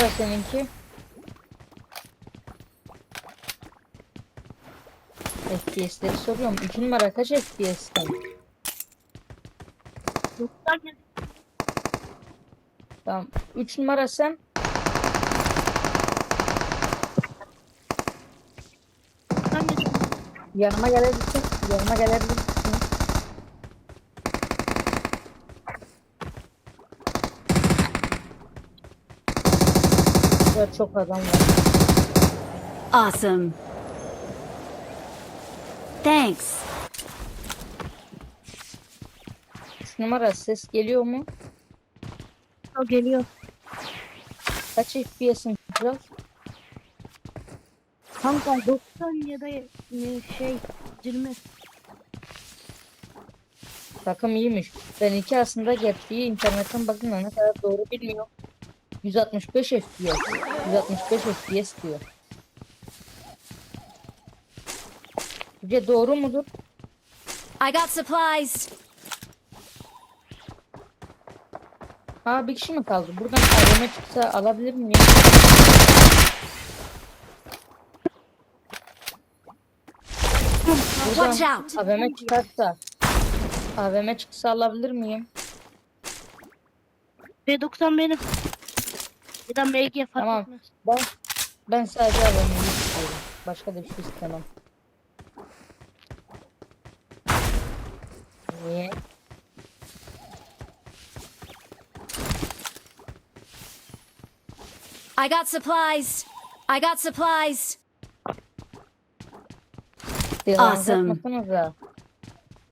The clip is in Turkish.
numara seninki? FPS'leri soruyorum. 2 numara kaç FPS'ten? Tamam. 3 numara sen? Yanıma gelebilirsin. Yanıma gelebilirsin. Burada çok adam var. Awesome. Thanks. 3 numara ses geliyor mu? O geliyor. Kaç FPS'in kral? Kanka 90 ya da e, şey 20. Takım iyiymiş. Ben iki aslında gerçeği internetten bakın ne kadar doğru bilmiyorum. 165 FPS. 165 FPS diyor. Sizce doğru mudur? I got supplies. Ha bir kişi mi kaldı? Buradan AVM çıksa alabilir miyim? Watch out. AVM çıkarsa AVM çıksa alabilir miyim? B90 benim. Ya da MG fark Tamam. etmez. Ben ben sadece AVM'yi istiyorum. Başka da bir şey istemem. Niye? I got supplies. I got supplies. Yalan Awesome. yapmasanıza.